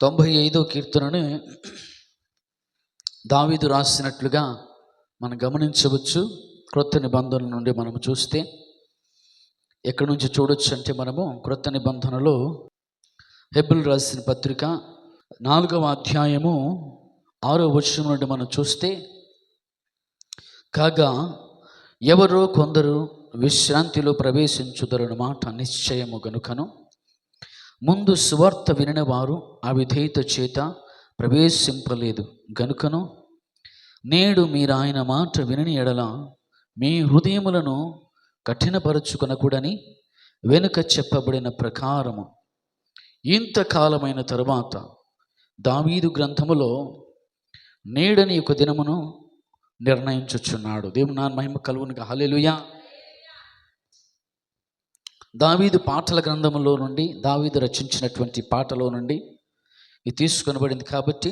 తొంభై ఐదో కీర్తనని దావీదు రాసినట్లుగా మనం గమనించవచ్చు. క్రొత్త నిబంధనల నుండి మనము చూస్తే ఎక్కడి నుంచి చూడొచ్చు అంటే మనము క్రొత్త నిబంధనలో హెబుల్ రాసిన పత్రిక నాలుగవ అధ్యాయము ఆరో వర్షం నుండి మనం చూస్తే కాగా ఎవరో కొందరు విశ్రాంతిలో ప్రవేశించుదరని మాట నిశ్చయము గనుకను. ముందు సువార్త వినిన వారు ఆ విధేయత చేత ప్రవేశింపలేదు. గనుకను నేడు మీరు ఆయన మాట వినని ఎడల మీ హృదయములను కఠినపరచుకొనకూడని వెనుక చెప్పబడిన ప్రకారము. ఇంతకాలమైన తరువాత దావీదు గ్రంథములో నేడని ఒక దినమును నిర్ణయించుచున్నాడు. దేవుని నా మహిమ కలువునిగా హలెలుయా దావీదు పాటల గ్రంథంలో నుండి దావీదు రచించినటువంటి పాటలో నుండి ఇది తీసుకొనబడింది కాబట్టి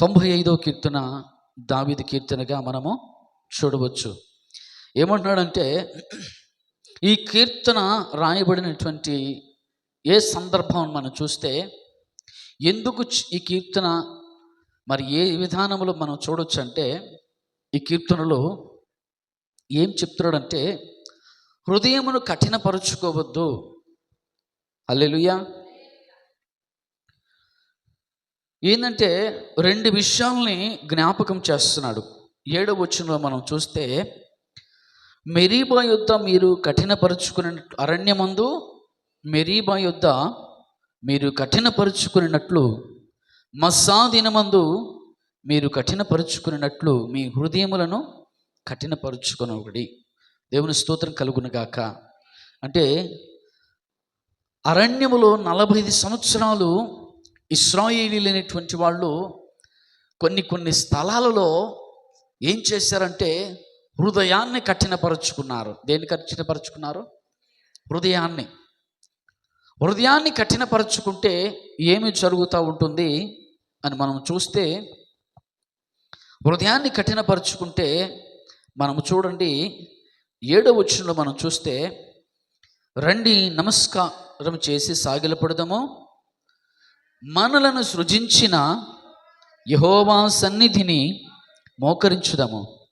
తొంభై ఐదో కీర్తన దావీదు కీర్తనగా మనము చూడవచ్చు. ఏమంటున్నాడంటే ఈ కీర్తన రాయబడినటువంటి ఏ సందర్భం మనం చూస్తే ఎందుకు ఈ కీర్తన మరి ఏ విధానంలో మనం చూడొచ్చు అంటే ఈ కీర్తనలో ఏం చెప్తున్నాడంటే హృదయమును కఠినపరుచుకోవద్దు. అల్లెలుయా ఏంటంటే రెండు విషయాల్ని జ్ఞాపకం చేస్తున్నాడు. ఏడవ వచ్చినలో మనం చూస్తే మెరీబా యుద్ధ మీరు కఠినపరుచుకుని అరణ్యమందు మెరీబా యుద్ధ మీరు కఠినపరుచుకున్నట్లు మస్సా దినమందు మీరు కఠినపరుచుకున్నట్లు మీ హృదయములను కఠినపరుచుకునొకటి దేవుని స్తోత్రం కలుగునగాక అంటే అరణ్యములో నలభై ఐదు సంవత్సరాలు ఇస్రాయేలీలైనటువంటి వాళ్ళు కొన్ని కొన్ని స్థలాలలో ఏం చేశారంటే హృదయాన్ని కఠినపరుచుకున్నారు. దేన్ని కఠినపరుచుకున్నారు? హృదయాన్ని. హృదయాన్ని కఠినపరుచుకుంటే ఏమి జరుగుతూ ఉంటుంది అని మనం చూస్తే హృదయాన్ని కఠినపరుచుకుంటే మనము చూడండి ఏడో వచనంలో మనం చూస్తే రండి నమస్కారం చేసి సాగిలపడదాము. మనలను సృజించిన యహోవా సన్నిధిని మోకరించుదాము.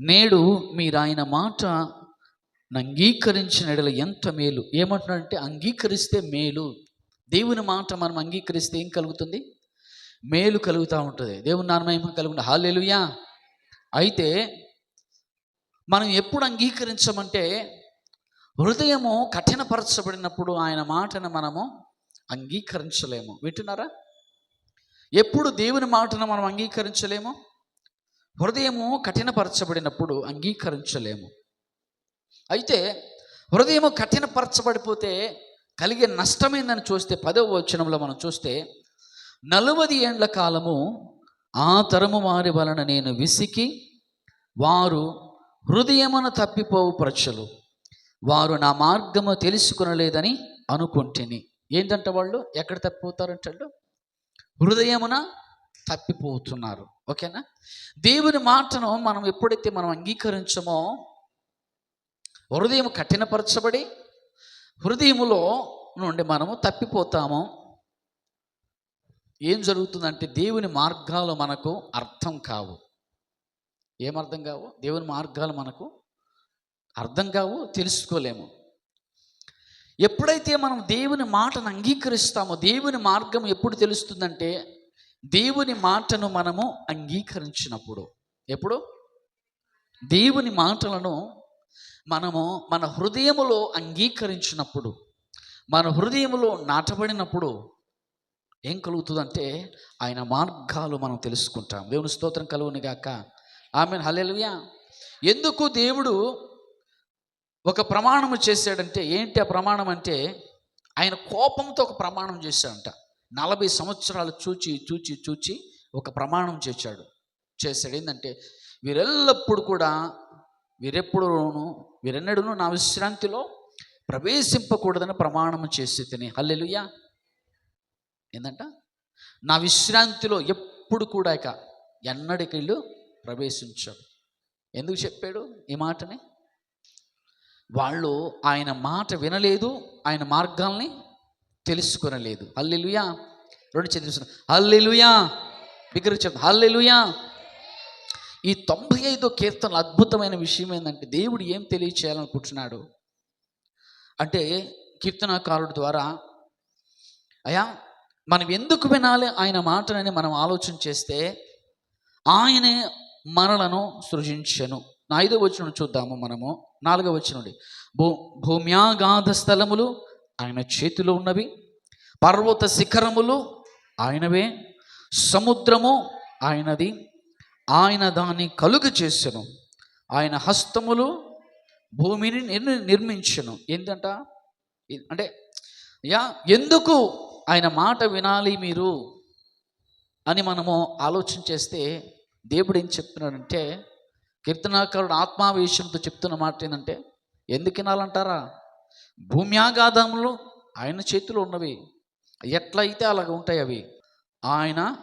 నేడు మీరు ఆయన మాట అంగీకరించిన ఎడల ఎంత మేలు. ఏమంటున్నాడంటే అంగీకరిస్తే మేలు. దేవుని మాట మనం అంగీకరిస్తే ఏం కలుగుతుంది? మేలు కలుగుతూ ఉంటుంది. దేవుని నామహిమ కలుగుతుంది హాలేలుయా అయితే మనం ఎప్పుడు అంగీకరించమంటే హృదయము కఠినపరచబడినప్పుడు ఆయన మాటను మనము అంగీకరించలేము. వింటున్నారా? ఎప్పుడు దేవుని మాటను మనం అంగీకరించలేము? హృదయము కఠినపరచబడినప్పుడు అంగీకరించలేము. అయితే హృదయము కఠినపరచబడిపోతే కలిగే నష్టమేందని చూస్తే పదవ వచనంలో మనం చూస్తే నలువది ఏండ్ల కాలము ఆ తరము వారి వలన నేను విసికి వారు హృదయమున తప్పిపోవు ప్రజలు. వారు నా మార్గము తెలుసుకునలేదని అనుకుంటేని. ఏంటంటే వాళ్ళు? ఎక్కడ తప్పిపోతారంటే హృదయమున తప్పిపోతున్నారు. ఓకేనా? దేవుని మాటను మనం ఎప్పుడైతే మనం అంగీకరించమో హృదయం కఠినపరచబడి హృదయములో నుండి మనము తప్పిపోతాము. ఏం జరుగుతుందంటే దేవుని మార్గాలు మనకు అర్థం కావు. ఏమర్థం కావు? దేవుని మార్గాలు మనకు అర్థం కావు తెలుసుకోలేము. ఎప్పుడైతే మనం దేవుని మాటను అంగీకరిస్తామో దేవుని మార్గం ఎప్పుడు తెలుస్తుందంటే దేవుని మాటను మనము అంగీకరించినప్పుడు. ఎప్పుడు? దేవుని మాటలను మనము మన హృదయములో అంగీకరించినప్పుడు మన హృదయములో నాటబడినప్పుడు ఏం కలుగుతుందంటే ఆయన మార్గాలు మనం తెలుసుకుంటాం. దేవుని స్తోత్రం కలుగుని గాక ఆమె హల్లెలూయా. ఎందుకు దేవుడు ఒక ప్రమాణము చేశాడంటే ఏంటి ఆ ప్రమాణం అంటే ఆయన కోపంతో ఒక ప్రమాణం చేశాడంట. నలభై సంవత్సరాలు చూచి చూచి చూచి ఒక ప్రమాణం చేశాడు. చేశాడు ఏంటంటే వీరెల్లప్పుడు కూడా వీరెప్పుడును వీరెన్నడూను నా విశ్రాంతిలో ప్రవేశింపకూడదని ప్రమాణం చేసి తిని హల్లెలుయా. ఏందంట? నా విశ్రాంతిలో ఎప్పుడు కూడా ఇక ఎన్నడికి ప్రవేశించాడు. ఎందుకు చెప్పాడు ఈ మాటని? వాళ్ళు ఆయన మాట వినలేదు ఆయన మార్గాల్ని తెలుసుకొనలేదు. అల్లెలుయా రెండు చదివిస్తున్నా అల్లెలుయా బిగ్గర చెప్ అల్లెలుయా ఈ తొంభై ఐదో కీర్తనలు అద్భుతమైన విషయం ఏంటంటే దేవుడు ఏం తెలియచేయాలనుకుంటున్నాడు? అంటే కీర్తనాకారుడు ద్వారా అయా మనం ఎందుకు వినాలి ఆయన మాటలని మనం ఆలోచన చేస్తే ఆయనే మనలను సృజించెను. నా ఐదో వచ్చిన చూద్దాము మనము. నాలుగో వచ్చినండి భూ భూమ్యాగాధ స్థలములు ఆయన చేతిలో ఉన్నవి పర్వత శిఖరములు ఆయనవే సముద్రము ఆయనది ఆయన దాన్ని కలుగు చేసెను. ఆయన హస్తములు భూమిని నిర్మించను. ఏంటంట? అంటే యా ఎందుకు ఆయన మాట వినాలి మీరు అని మనము ఆలోచన చేస్తే దేవుడు ఏం చెప్తున్నాడంటే కీర్తనాకారుడు ఆత్మావేశంతో చెప్తున్న మాట ఏంటంటే ఎందుకు వినాలంటారా? భూమ్యాగాధములు ఆయన చేతిలో ఉన్నవి. ఎట్లయితే అలాగ ఉంటాయి అవి. ఆయన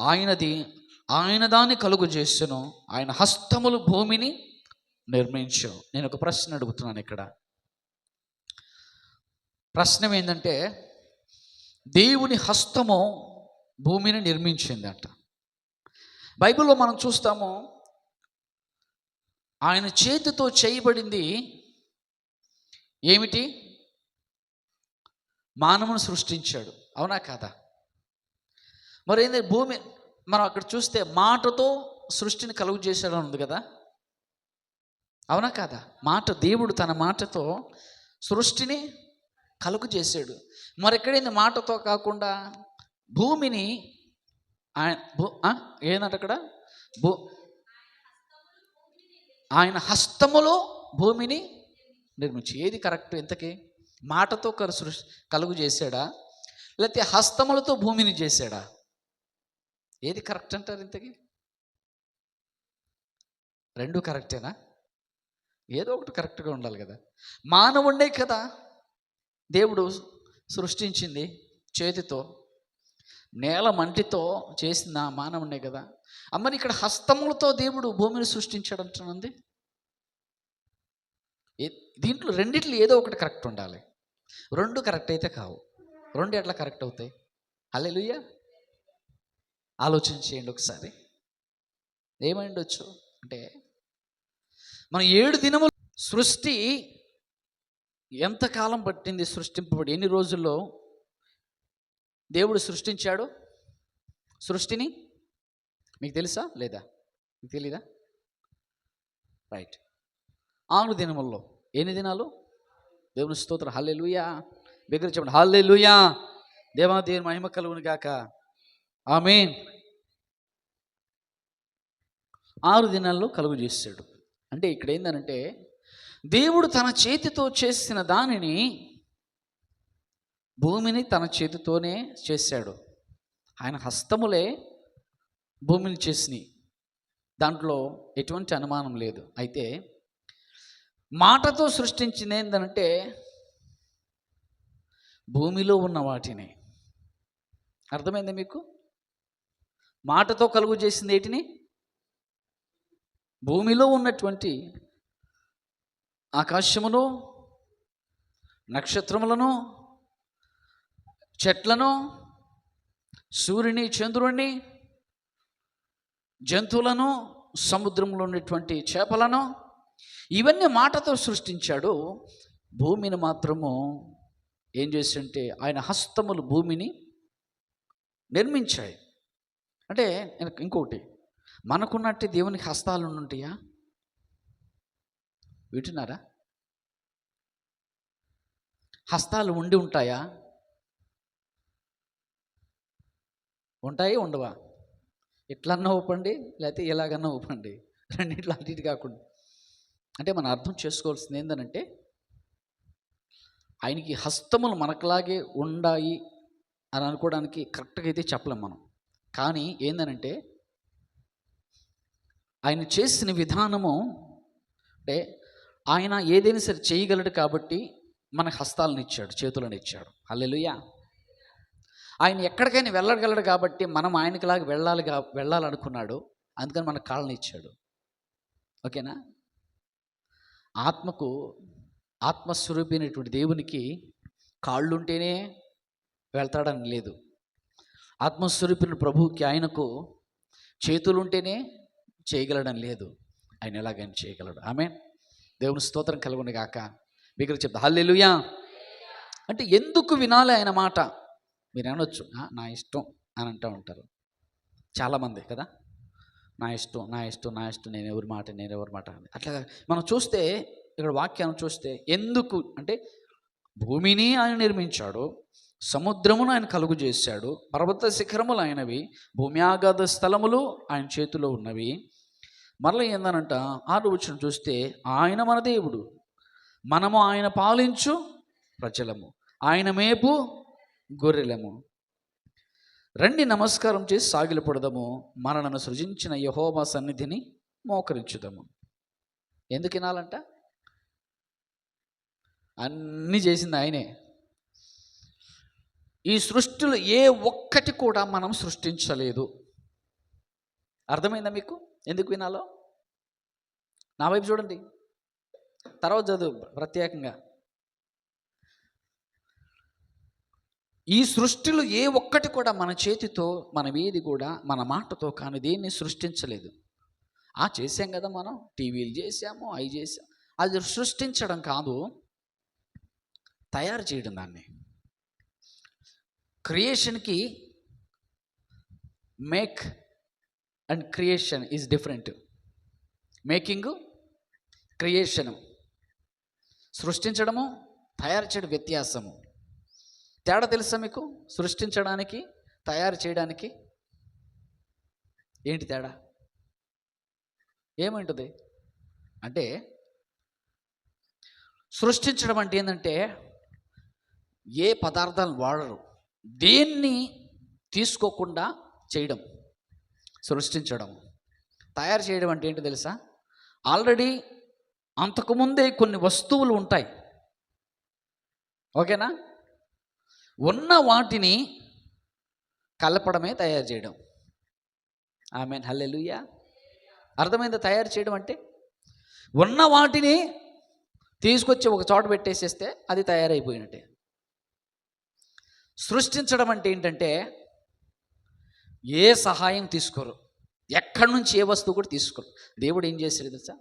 ఆయనది ఆయన దాన్ని కలుగు చేస్తును ఆయన హస్తములు భూమిని నిర్మించు. నేను ఒక ప్రశ్న అడుగుతున్నాను ఇక్కడ. ప్రశ్న ఏంటంటే దేవుని హస్తము భూమిని నిర్మించిందంట. బైబిల్లో మనం చూస్తాము ఆయన చేతితో చేయబడింది ఏమిటి? మానవుని సృష్టించాడు. అవునా కాదా? మరి ఏంది భూమి మనం అక్కడ చూస్తే మాటతో సృష్టిని కలుగు చేశాడు అని ఉంది కదా? అవునా కాదా? మాట దేవుడు తన మాటతో సృష్టిని కలుగు చేశాడు. మరి ఎక్కడైంది మాటతో కాకుండా భూమిని ఆయన భూ ఏందంట అక్కడ? భూ ఆయన హస్తములో భూమిని నిర్మించి. ఏది కరెక్ట్? ఇంతకీ మాటతో కలు సృష్టి కలుగు చేశాడా? లేకపోతే హస్తములతో భూమిని చేశాడా? ఏది కరెక్ట్ అంటారు ఇంతకీ? రెండు కరెక్టేనా? ఏదో ఒకటి కరెక్ట్గా ఉండాలి కదా. మానవుడే కదా దేవుడు సృష్టించింది చేతితో. నేల మంటితో చేసిన మానవుడే కదా. అమ్మని ఇక్కడ హస్తములతో దేవుడు భూమిని సృష్టించాడు అంటున్నది దీంట్లో రెండిట్లో ఏదో ఒకటి కరెక్ట్ ఉండాలి. రెండు కరెక్ట్ అయితే కావు. రెండు ఎట్లా కరెక్ట్ అవుతాయి? హల్లెలూయా! ఆలోచన చేయండి ఒకసారి. ఏమై ఉండొచ్చు అంటే మనం ఏడు దినములు సృష్టి ఎంతకాలం పట్టింది సృష్టింపబడి? ఎన్ని రోజుల్లో? దేవుడు సృష్టించాడు సృష్టిని? మీకు తెలుసా? లేదా? మీకు తెలీదా? రైట్. ఆరు దినముల్లో ఎన్ని దినాలు? దేవుని స్తోత్రం. హల్లే లూయా బిగ్గర చెప్పండి. హల్లే లూయా దేవా దేవుని మహిమ కలుగును గాక. ఆమెన్. ఆరు దినాల్లో కలుగు చేశాడు అంటే ఇక్కడ ఏంటంటే దేవుడు తన చేతితో చేసిన దానిని భూమిని తన చేతితోనే చేశాడు. ఆయన హస్తములే భూమిని చేసినాయి. దాంట్లో ఎటువంటి అనుమానం లేదు. అయితే మాటతో సృష్టించింది ఏంటంటే భూమిలో ఉన్న వాటిని. అర్థమైంది మీకు? మాటతో కలుగు చేసింది ఏటిని? భూమిలో ఉన్నటువంటి ఆకాశమును నక్షత్రములను చెట్లను సూర్యుని చంద్రుణ్ణి జంతువులను సముద్రంలో ఉన్నటువంటి చేపలను ఇవన్నీ మాటతో సృష్టించాడు. భూమిని మాత్రము ఏం చేసింటే ఆయన హస్తములు భూమిని నిర్మించాయి. అంటే ఇంకొకటి మనకున్నట్టు దేవునికి హస్తాలు ఉంటాయా వింటున్నారా? హస్తాలు ఉండి ఉంటాయా? ఉంటాయి ఉండవా? ఇట్లన్నా ఊపండి లేకపోతే ఇలాగన్నా ఊపండి. రెండిట్లో అటు ఇటు కాకుండా. అంటే మనం అర్థం చేసుకోవాల్సింది ఏంటంటే ఆయనకి హస్తములు మనకులాగే ఉండాయి అని అనుకోవడానికి కరెక్ట్గా అయితే చెప్పలేం మనం. కానీ ఏందనంటే ఆయన చేసిన విధానము అంటే ఆయన ఏదైనా సరే చేయగలడు కాబట్టి మన హస్తాలను ఇచ్చాడు చేతులను ఇచ్చాడు. అల్లెలుయ్యా ఆయన ఎక్కడికైనా వెళ్ళగలడు కాబట్టి మనం ఆయనకిలాగా వెళ్ళాలి కా వెళ్ళాలనుకున్నాడు. అందుకని మన కాళ్ళని ఇచ్చాడు. ఓకేనా? ఆత్మకు ఆత్మస్వరూపైనటువంటి దేవునికి కాళ్ళు ఉంటేనే వెళ్తాడని లేదు. ఆత్మస్వరూపిన ప్రభువుకి ఆయనకు చేతులుంటేనే చేయగలడం లేదు. ఆయన ఎలాగైనా చేయగలడు. ఆమె దేవుని స్తోత్రం కలుగుని గాక మీకు చెప్తా హల్లెలుయా. అంటే ఎందుకు వినాలి ఆయన మాట? మీరు అనొచ్చు నా ఇష్టం అని అంటూ ఉంటారు. చాలామంది కదా? నా ఇష్టం నా ఇష్టం నా ఇష్టం నేను ఎవరి మాట నేను ఎవరి మాట అని. అట్లా మనం చూస్తే ఇక్కడ వాక్యాన్ని చూస్తే ఎందుకు అంటే భూమిని ఆయన నిర్మించాడు సముద్రమును ఆయన కలుగు చేశాడు పర్వత శిఖరములు ఆయనవి భూమి ఆగాధ స్థలములు ఆయన చేతిలో ఉన్నవి. మరలా ఏందనంట ఆరు వచ్చిన చూస్తే ఆయన మన దేవుడు మనము ఆయన పాలించు ప్రజలము ఆయన మేపు గొర్రెలము. రండి నమస్కారం చేసి సాగిలపడదాము. మనలను సృజించిన యహోబా సన్నిధిని మోకరించుదాము. ఎందుకు వినాలంట? అన్నీ చేసింది ఆయనే. ఈ సృష్టిలో ఏ ఒక్కటి కూడా మనం సృష్టించలేదు. అర్థమైందా మీకు? ఎందుకు వినాలో? నా వైపు చూడండి. తర్వాత చదువు ప్రత్యేకంగా. ఈ సృష్టిలో ఏ ఒక్కటి కూడా మన చేతితో మనం ఏది కూడా మన మాటతో కానీ దేన్ని సృష్టించలేదు. ఆ చేసాం కదా మనం టీవీలు చేసాము అవి చేసాం అది సృష్టించడం కాదు తయారు చేయడం దాన్ని. క్రియేషన్కి make and creation is different. Making creation. సృష్టించడము తయారు చేయడం వ్యత్యాసము. తేడా తెలుసా మీకు? సృష్టించడానికి తయారు చేయడానికి? ఏంటి తేడా? ఏముంటుంది? అంటే సృష్టించడం అంటే ఏంటంటే ఏ పదార్థాలను వాడరు. దేన్ని తీసుకోకుండా చేయడం సృష్టించడం. తయారు చేయడం అంటే ఏంటి తెలుసా? ఆల్రెడీ అంతకుముందే కొన్ని వస్తువులు ఉంటాయి. ఓకేనా? ఉన్న వాటిని కలపడమే తయారు చేయడం. ఆమె హల్లెలూయా. అర్థమైంది తయారు చేయడం అంటే? ఉన్న వాటిని తీసుకొచ్చి ఒక చోట పెట్టేసేస్తే అది తయారైపోయినట్టే. సృష్టించడం అంటే ఏంటంటే ఏ సహాయం తీసుకోరు. ఎక్కడి నుంచి ఏ వస్తువు కూడా తీసుకోరు. దేవుడు ఏం చేశాడు తెలుసా?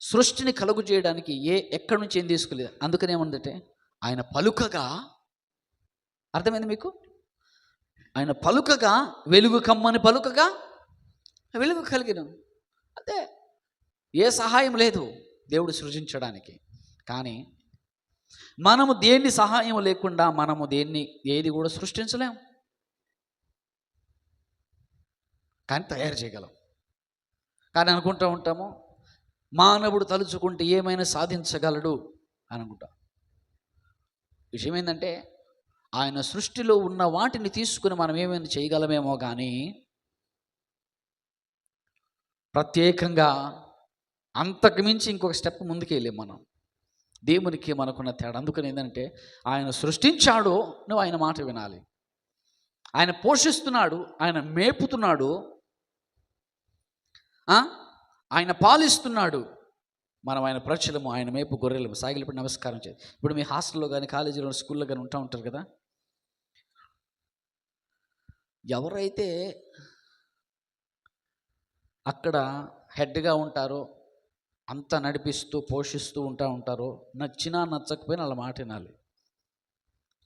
సృష్టిని కలుగు చేయడానికి ఏ ఎక్కడి నుంచి ఏం తీసుకోలేదు. అందుకనే ఉందంటే ఆయన పలుకగా అర్థమైంది మీకు? ఆయన పలుకగా వెలుగు కమ్మని పలుకగా వెలుగు కలిగిన. అదే ఏ సహాయం లేదు దేవుడు సృజించడానికి. కానీ మనము దేన్ని సహాయం లేకుండా మనము దేన్ని ఏది కూడా సృష్టించలేము కానీ తయారు చేయగలం. కానీ అనుకుంటూ ఉంటాము మానవుడు తలుచుకుంటే ఏమైనా సాధించగలడు అని అనుకుంటాం. విషయం ఏంటంటే ఆయన సృష్టిలో ఉన్న వాటిని తీసుకుని మనం ఏమైనా చేయగలమేమో కానీ ప్రత్యేకంగా అంతకు మించి ఇంకొక స్టెప్ ముందుకు వెళ్ళాం మనం. దేవునికి మనకున్న తేడా. అందుకని ఏంటంటే ఆయన సృష్టించాడు నువ్వు ఆయన మాట వినాలి. ఆయన పోషిస్తున్నాడు ఆయన మేపుతున్నాడు ఆయన పాలిస్తున్నాడు. మనం ఆయన ప్రజలము ఆయన మేపు గొర్రెలము సాగిలిపడి నమస్కారం చేయాలి ఇప్పుడు మీ హాస్టల్లో కానీ కాలేజీలో స్కూల్లో కానీ ఉంటా ఉంటారు కదా? ఎవరైతే అక్కడ హెడ్గా ఉంటారో అంతా నడిపిస్తూ పోషిస్తూ ఉంటా ఉంటారో నచ్చినా నచ్చకపోయినా వాళ్ళ మాట వినాలి.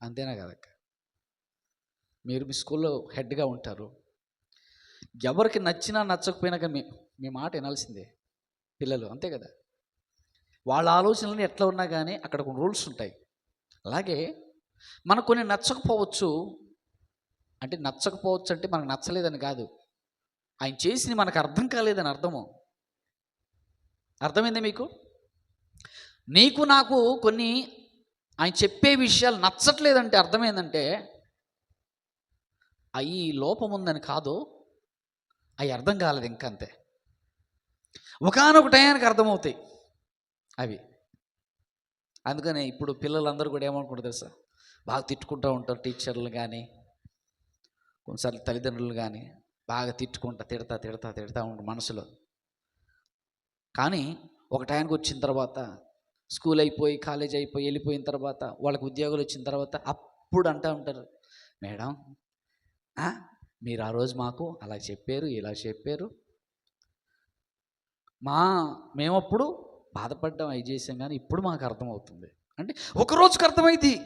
అంతేనా కదక్క? మీరు మీ స్కూల్లో హెడ్గా ఉంటారు. ఎవరికి నచ్చినా నచ్చకపోయినా కానీ మీ మీ మాట వినాల్సిందే. పిల్లలు అంతే కదా? వాళ్ళ ఆలోచనలు ఎట్లా ఉన్నా కానీ అక్కడ కొన్ని రూల్స్ ఉంటాయి. అలాగే మనకు కొన్ని నచ్చకపోవచ్చు. అంటే నచ్చకపోవచ్చు అంటే మనకు నచ్చలేదని కాదు. ఆయన చేసింది మనకు అర్థం కాలేదని అర్థము. అర్థమైంది మీకు? నీకు నాకు కొన్ని ఆయన చెప్పే విషయాలు నచ్చట్లేదంటే అర్థమైందంటే అవి లోపం ఉందని కాదు అవి అర్థం కాలేదు ఇంకా అంతే ఒకనొక టయానికి అర్థమవుతాయి. అవి. అందుకనే ఇప్పుడు పిల్లలందరూ కూడా ఏమనుకుంటారు తెలుసా? బాగా తిట్టుకుంటూ ఉంటారు టీచర్లు కానీ కొన్నిసార్లు తల్లిదండ్రులు కానీ బాగా తిట్టుకుంటా తిడతా తిడతా తిడతా ఉంటారు మనసులో. కానీ ఒక టైంకి వచ్చిన తర్వాత స్కూల్ అయిపోయి కాలేజ్ అయిపోయి వెళ్ళిపోయిన తర్వాత వాళ్ళకి ఉద్యోగాలు వచ్చిన తర్వాత అప్పుడు అంటూ ఉంటారు మేడం మీరు ఆ రోజు మాకు అలా చెప్పారు ఇలా చెప్పారు. మా మేమప్పుడు బాధపడ్డాం అవి చేసాం కానీ ఇప్పుడు మాకు అర్థమవుతుంది. అంటే ఒక రోజుకి అర్థమైంది.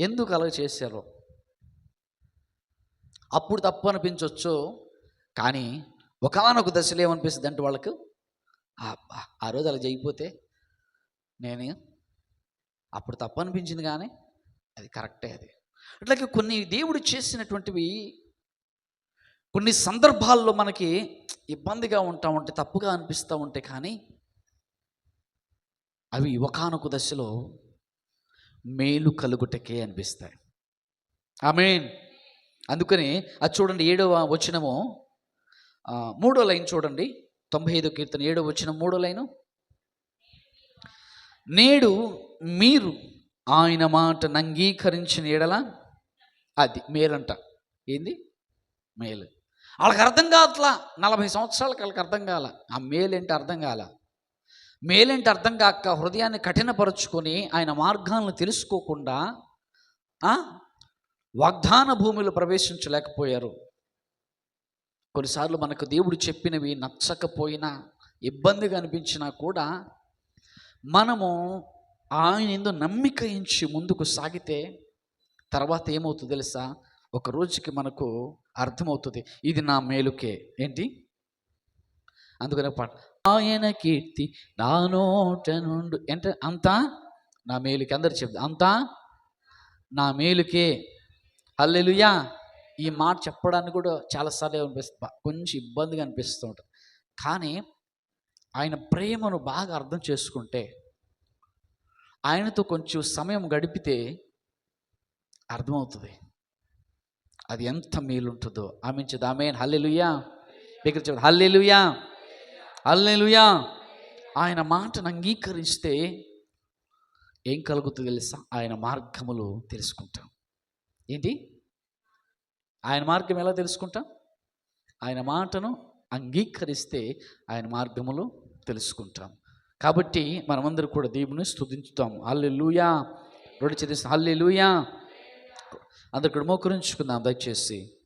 ఎందుకు అలా చేశారో. అప్పుడు తప్పు అనిపించవచ్చు కానీ ఒకనొక దశలో ఏమనిపిస్తుంది అంటే వాళ్ళకు ఆ రోజు అలా చేయకపోతే నేను అప్పుడు తప్పు అనిపించింది కానీ అది కరెక్టే అది. అట్లాగే కొన్ని దేవుడు చేసినటువంటివి కొన్ని సందర్భాల్లో మనకి ఇబ్బందిగా ఉంటా ఉంటే తప్పుగా అనిపిస్తూ ఉంటే కానీ అవి ఒకనొక దశలో మేలు కలుగుటకే అనిపిస్తాయి. ఆమెన్. అందుకని అది చూడండి ఏడవ వచనము. మూడో లైన్ చూడండి. తొంభై ఐదో కీర్తన ఏడో వచ్చిన మూడో లైను. నేడు మీరు ఆయన మాటను అంగీకరించిన ఎడల అది మేలంట. ఏంది? మేలు. వాళ్ళకి అర్థం కావట్లా. నలభై సంవత్సరాలకు వాళ్ళకి అర్థం కాల. ఆ మేలేంటి అర్థం కాల. మేలేంటి అర్థం కాక హృదయాన్ని కఠినపరుచుకొని ఆయన మార్గాలను తెలుసుకోకుండా వాగ్దాన భూమిలో ప్రవేశించలేకపోయారు. కొన్నిసార్లు మనకు దేవుడు చెప్పినవి నచ్చకపోయినా ఇబ్బందిగా అనిపించినా కూడా మనము ఆయన ఎందు నమ్మిక ఇచ్చి ముందుకు సాగితే తర్వాత ఏమవుతుంది తెలుసా? ఒక రోజుకి మనకు అర్థమవుతుంది. ఇది నా మేలుకే. ఏంటి? అందుకనే పాట ఆయన కీర్తి నా నోట నుండు. అంటే అంతా నా మేలుకి అందరు చెప్తా. అంతా నా మేలుకే. హల్లెలుయా. ఈ మాట చెప్పడానికి కూడా చాలాసార్లు అనిపిస్తుంది కొంచెం ఇబ్బందిగా అనిపిస్తూ ఉంటుంది. కానీ ఆయన ప్రేమను బాగా అర్థం చేసుకుంటే ఆయనతో కొంచెం సమయం గడిపితే అర్థమవుతుంది. అది ఎంత మేలుంటుందో. ఆమె ఆమె హల్లెలుయా. దగ్గర చెప్పండి. హల్లెలుయా. అల్లెలుయా ఆయన మాటను అంగీకరిస్తే ఏం కలుగుతుంది తెలుసా? ఆయన మార్గములు తెలుసుకుంటాం. ఏంటి? ఆయన మార్గం ఎలా తెలుసుకుంటాం? ఆయన మాటను అంగీకరిస్తే ఆయన మార్గములు తెలుసుకుంటాం. కాబట్టి మనమందరం కూడా దేవుని స్థుతించుతాం హల్లెలూయా. రెండు చదివిస్తాం హల్లెలూయా. అందరు ఇక్కడ మోకరించుకుందాం దయచేసి.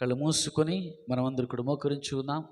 కళ్ళు మూసుకొని మనమందరు కూడా మోకరించుకుందాం.